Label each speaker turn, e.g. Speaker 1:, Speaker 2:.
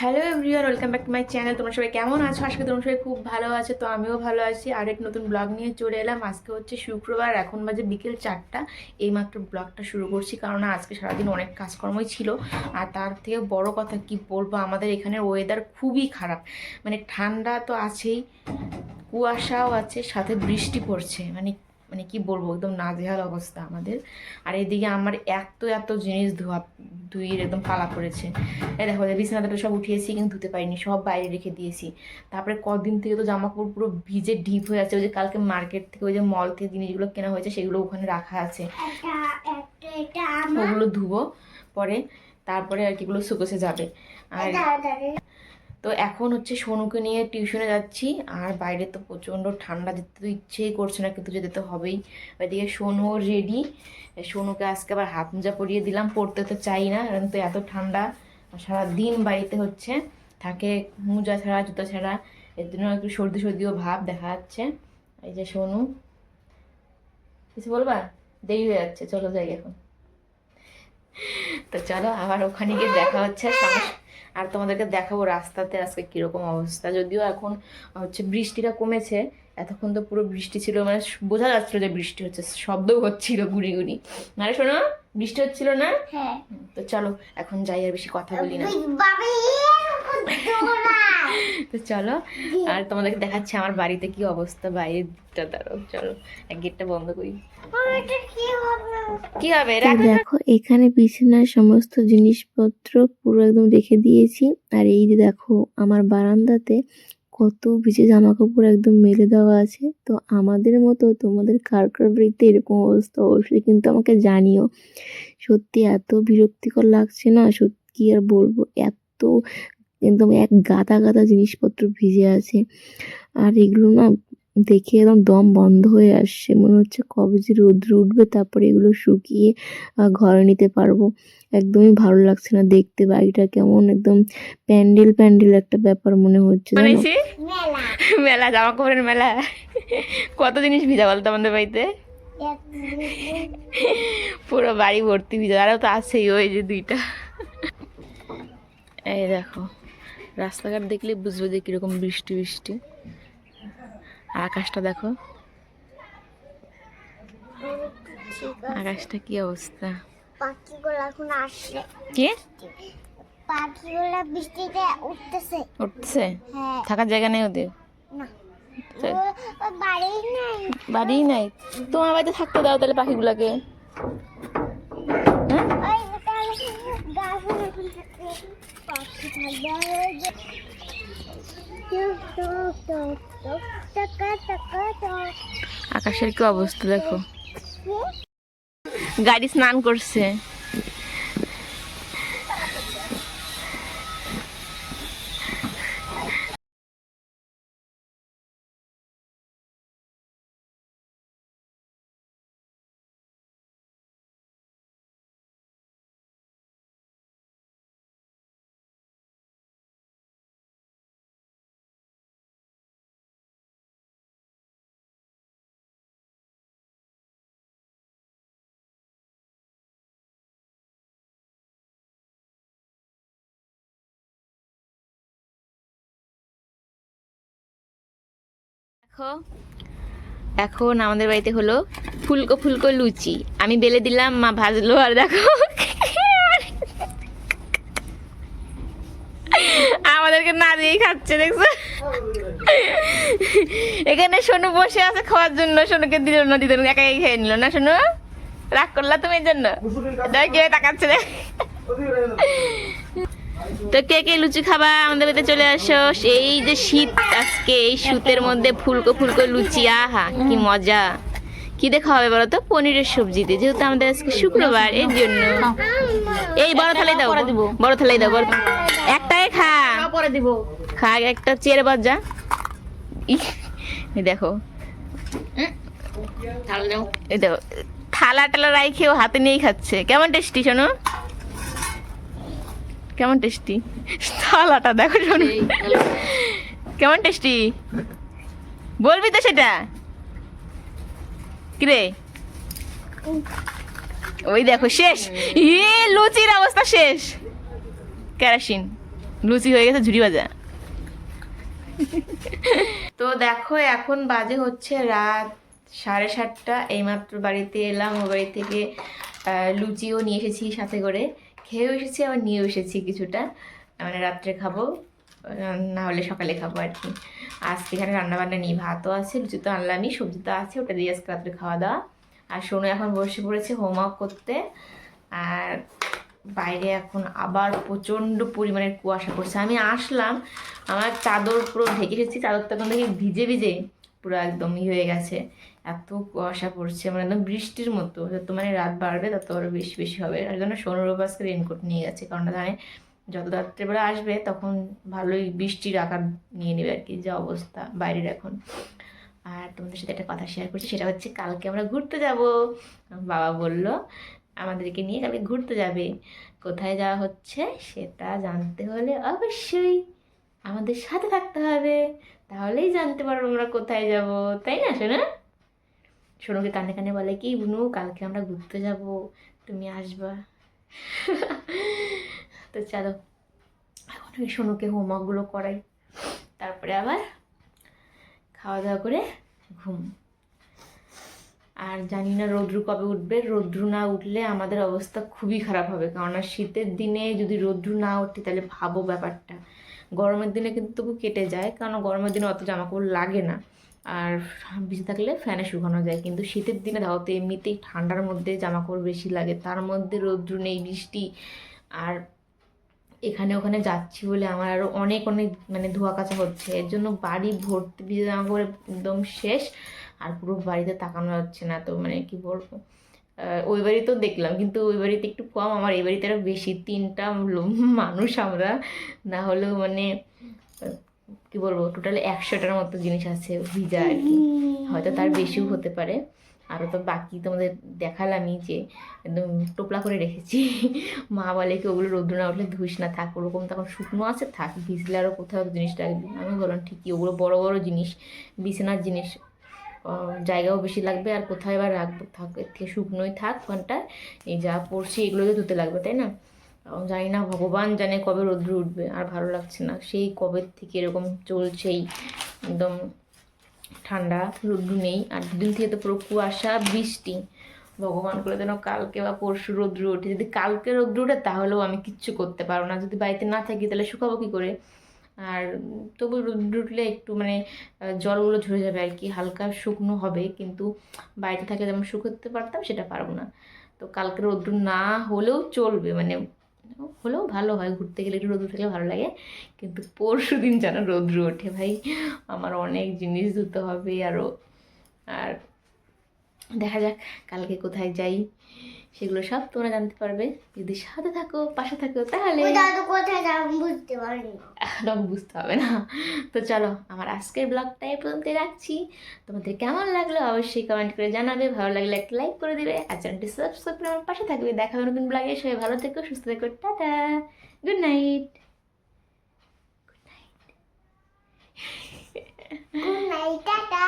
Speaker 1: Hello everyone, welcome back to my channel. তোমরা সবাই কেমন আছো? আজকে তোমরা সবাই খুব ভালো আছো, তো আমিও ভালো আছি। আরেক নতুন ব্লগ নিয়ে চলে এলাম। আজকে হচ্ছে শুক্রবার, এখন বাজে বিকেল চারটা। এইমাত্র ব্লগটা শুরু করছি, কারণ আজকে সারাদিন অনেক কাজকর্মই ছিল। আর তার থেকে বড় কথা কি বলব, আমাদের এখানের ওয়েদার খুবই খারাপ। মানে ঠান্ডা তো আছেই, কুয়াশাও আছে, সাথে বৃষ্টি পড়ছে। মানে মানে কি বলব একদম নাজেহাল অবস্থা আমাদের। আর এদিকে আমার এত এত জিনিস ধোয়া ধুইয়ের একদম পালা পড়েছে। এই দেখো যে বিছানাটা সব উঠিয়েছি কিন্তু ধুতে পারিনি সব বাইরে রেখে দিয়েছি। তারপরে কদিন থেকে তো জামা কাপড় পুরো ভিজে ডিপ হয়ে আছে ওই যে কালকে মার্কেট থেকে ওই যে মল থেকে জিনিসগুলো কেনা হয়েছে সেগুলো ওখানে রাখা আছে। ওগুলো ধুবো পরে তারপরে আর কিগুলো শুকোছে যাবে। আর তো এখন হচ্ছে সোনুকে নিয়ে টিউশনে যাচ্ছি। আর বাইরে তো প্রচণ্ড ঠান্ডা, যেতে তো ইচ্ছেই করছে না, কিন্তু যেতে তো হবেই। ওইদিকে সোনু রেডি সোনুকে আজকে আবার হাত মোজা পরিয়ে দিলাম, পড়তে তো চাই না, কারণ তো এত ঠান্ডা। আর সারাদিন বাড়িতে হচ্ছে, থাকে মোজা ছাড়া, জুতো ছাড়া। এর জন্য একটু সর্দি সর্দিও ভাব দেখা যাচ্ছে। এই যে সোনু। কিছু বলবা? দেরি হয়ে যাচ্ছে, চলো যাই এখন। তো চলো, আবার ওখানে গিয়ে দেখা হচ্ছে। আর তোমাদেরকে দেখাবো রাস্তাতে আজকে কীরকম অবস্থা। যদিও এখন হচ্ছে বৃষ্টিটা কমেছে এতক্ষণ তো পুরো বৃষ্টি ছিল মানে বোঝা যাচ্ছিল যে বৃষ্টি হচ্ছে শব্দ হচ্ছিল গুড়ি গুড়ি মানে শোনো বৃষ্টি হচ্ছিল না?
Speaker 2: হ্যাঁ।
Speaker 1: তো চলো এখন যাই আর বেশি কথা বলি না। তো চলো আর তোমাদেরকে দেখাচ্ছি আমার বাড়িতে কি অবস্থা বাইরেটা দাঁড়ো চলো এক গেটটা বন্ধ করি।
Speaker 2: কি হবে?
Speaker 1: কি হবে?
Speaker 3: দেখো এখানে বিছানার সমস্ত জিনিসপত্র পুরো একদম রেখে দিয়েছি। আর এই যে দেখো আমার বারান্দাতে কত ভিজে জামা কাপড় একদম মেলে দেওয়া আছে। তো আমাদের মতো তোমাদের কার কার বাড়িতে এরকম অবস্থা অবশ্যই কিন্তু আমাকে জানিও। সত্যি এত বিরক্তিকর লাগছে না? সত্যি কি আর বলব? এত একদম এক গাদা গাদা জিনিসপত্র ভিজে আছে। আর এগুলো না দেখে একদম দম বন্ধ হয়ে আসছে। মনে হচ্ছে কবে যে রোদ্র উঠবে, তারপরে এগুলো শুকিয়ে ঘরে নিতে পারব। একদমই ভালো লাগছে না দেখতে। বাড়িটা কেমন একদম প্যান্ডেল প্যান্ডেল একটা ব্যাপার মনে হচ্ছে
Speaker 2: মেলা
Speaker 1: মেলা জামা কাপড়ের মেলা। কত জিনিস ভিজা বলতো আমাদের বাড়িতে? পুরো বাড়ি ভর্তি ভিজা। আরও তো আছেই ওই যে দুইটা। এই দেখো। রাস্তাঘাট দেখলে বুঝবে যে কীরকম বৃষ্টি বৃষ্টি। আর আকাশটা দেখো। আকাশটা কি অবস্থা?
Speaker 2: পাখিগুলো এখন আসছে।
Speaker 1: কে?
Speaker 2: পাখিগুলো বৃষ্টিতে উঠতেছে।
Speaker 1: উঠছে?
Speaker 2: হ্যাঁ।
Speaker 1: থাকার জায়গা নেই ওদের?
Speaker 2: না। বাড়ি নাই।
Speaker 1: তোমার বাড়িতে থাকতে দাও তাহলে পাখিগুলোকে। হ্যাঁ? আকাশের কি অবস্থা দেখো। গাড়ি স্নান করছে। দেখো। এখন আমাদের বাড়িতে হলো ফুলকো ফুলকো লুচি। আমি বেলে দিলাম মা ভাজলো আর দেখো। আমাদেরকে না দিয়েই খাচ্ছে দেখছ? এখানে সোনু বসে আছে খাওয়ার জন্য সোনুকে দিল না না, একাই খেয়ে নিল না সোনু? রাগ করলা তুমি এর জন্য? দেখ কে তাকাচ্ছে দেখ। তো কে কে লুচি খাবা? আমাদের বাড়িতে চলে আসো। এই যে শীত আজকে এই শীতের মধ্যে ফুলকো ফুলকো লুচি আহা কি মজা। কি দেখা হবে বলো তো? পনিরের সবজিতে যেহেতু আমাদের আজকে শুক্রবার এর জন্য। এই বড় থালাই দাও বড় থালাই দাও বড় একটাই খা।
Speaker 3: পরে দিব
Speaker 1: খা একটা চেয়ারে বাদ যা। দেখো। এই দেখো থালা টালা রাইখেও হাতে নিয়েই খাচ্ছে। কেমন টেস্টি শোনো? কেমন টেস্টি? থালাটা দেখো শোনো। কেমন টেস্টি? বলবি তো সেটা। কিরে? ওই দেখো শেষ। ইয়ে লুচির অবস্থা শেষ। কেরাসিন। লুচি হয়ে গেছে ঝুড়ি বাজা তো দেখো এখন বাজে হচ্ছে রাত সাড়ে সাতটা। এইমাত্র বাড়িতে এলাম ও বাড়ি থেকে লুচিও নিয়ে এসেছি সাথে করে। খেয়েও এসেছি, আবার নিয়েও এসেছি কিছুটা। মানে রাত্রে খাব, না হলে সকালে খাব আর কি। আজকে এখানে রান্নাবান্না নেই, ভাতও আছে, লুচি তো আনলামই, সবজি তো আছে, ওটা দিয়ে আজকে রাত্রে খাওয়া দাওয়া। আর সোনু এখন বসে পড়েছে হোমওয়ার্ক করতে। আর বাইরে এখন আবার প্রচণ্ড পরিমাণের কুয়াশা পড়ছে। আমি আসলাম, আমার চাদর পুরো ঢেকে এসেছি, চাদরটা এখন দেখি ভিজে ভিজে পুরো একদম ই হয়ে গেছে। এত কুয়াশা পড়ছে মানে একদম বৃষ্টির মতো। যত মানে রাত বাড়বে, তত আরও বেশি বেশি হবে। আর জন্য সোনুর আজকে রেনকোট নিয়ে গেছে কারণ জানে যত রাত্রেবেলা আসবে, তখন ভালোই বৃষ্টির আকার নিয়ে নেবে আর কি, যে অবস্থা বাইরের এখন। আর তোমাদের সাথে একটা কথা শেয়ার করছি, সেটা হচ্ছে কালকে আমরা ঘুরতে যাব। বাবা বলল, আমাদেরকে নিয়ে কালকে ঘুরতে যাবে। কোথায় যাওয়া হচ্ছে সেটা জানতে হলে অবশ্যই আমাদের সাথে থাকতে হবে। তাহলেই জানতে পারব আমরা কোথায় যাব। তাই না শোনা সোনুকে কানে কানে বলে কি, বুনু, কালকে আমরা ঘুরতে যাব, তুমি আসবা? তো চলো, এখন ওই সোনুকে হোমওয়ার্কগুলো করাই। তারপরে আবার খাওয়া দাওয়া করে ঘুম। আর জানি না রৌদ্রু কবে উঠবে, রৌদ্রু না উঠলে আমাদের অবস্থা খুবই খারাপ হবে। কারণ শীতের দিনে যদি রৌদ্রু না উঠে তাহলে ভাবো ব্যাপারটা। গরমের দিনে কিন্তু তবু কেটে যায় কারণ গরমের দিনে অত জামা কাপড় লাগে না। আর ভিজে থাকলে ফ্যানে শুকানো যায়। কিন্তু শীতের দিনে দাও তো এমনিতেই ঠান্ডার মধ্যে জামা কাপড় বেশি লাগে। তার মধ্যে রৌদ্রু নেই, বৃষ্টি। আর এখানে ওখানে যাচ্ছি বলে আমার আরও অনেক অনেক মানে ধোয়া কাচা হচ্ছে। এর জন্য বাড়ি ভর্তি ভিজে জামা কাপড়ে একদম শেষ। আর পুরো বাড়িতে তাকানো যাচ্ছে না। তো মানে কি বলব? ওই বাড়িতেও দেখলাম। কিন্তু ওই বাড়িতে একটু কম। আমার এই বাড়িতে আরও বেশি। তিনটা মানুষ আমরা। না হলেও মানে কি বলব টোটাল একশোটার মতো জিনিস আছে ভিজা আর কি। হয়তো তার বেশিও হতে পারে। আরও তো বাকি তোমাদের দেখালামই যে একদম টোপলা করে রেখেছি। মা বলে কি ওগুলো রোদ্র না উঠলে ধুইস না, থাক, ওরকম তখন শুকনো আছে, থাক ভিজলে আরও কোথাও জিনিস রাখবি আমি বললাম, ঠিকই, ওগুলো বড় বড় জিনিস, বিছানার জিনিস জায়গাও বেশি লাগবে, আর কোথায় এবার রাখব? থাক থেকে শুকনোই থাক ওখানটা এই যা পড়ছি এগুলোকে ধুতে লাগবে, তাই না? জানি না ভগবান জানে কবে রোদ্র উঠবে, আর ভালো লাগছে না। সেই কবে থেকে এরকম চলছেই, একদম ঠান্ডা, রোদ্র নেই। আর দুদিন থেকে তো পুরো কুয়াশা, বৃষ্টি। ভগবান করে যেন কালকে বা পরশু রৌদ্র ওঠে। যদি কালকে রৌদ্র ওঠে, তাহলেও আমি কিচ্ছু করতে পারব না। যদি বাড়িতে না থাকি, তাহলে শুকাবো কী করে? আর তবু রৌদ্র উঠলে একটু মানে জলগুলো ঝরে যাবে আর কি। হালকা শুকনো হবে, কিন্তু বাড়িতে থাকে যেমন শুকোতে পারতাম, সেটা পারব না। তো কালকে রৌদ্র না হলেও চলবে মানে হলেও ভালো হয়, ঘুরতে গেলে একটু রোদ্রু থাকলে ভালো লাগে। কিন্তু পরশু দিন যেন রোদ্রু ওঠে ভাই, আমার অনেক জিনিস ধুতে হবে আরও আর দেখা যাক, কালকে কোথায় যাই। সেগুলো সব তোমরা জানতে পারবে। যদি সাথে থাকো পাশে থাকো তাহলে
Speaker 2: বুঝতে
Speaker 1: বুঝতে হবে না। তো চলো আমার আজকের ব্লগটা এই পর্যন্ত রাখছি। তোমাদের কেমন লাগল অবশ্যই কমেন্ট করে জানাবে। ভালো লাগলে একটা লাইক করে দিবে। আর চ্যানেলটি সাবস্ক্রাইব করে আমার পাশে থাকবে। দেখা হবে নতুন ব্লগে সবাই ভালো থেকো সুস্থ থেকো। Tata. Good night
Speaker 2: good night tata.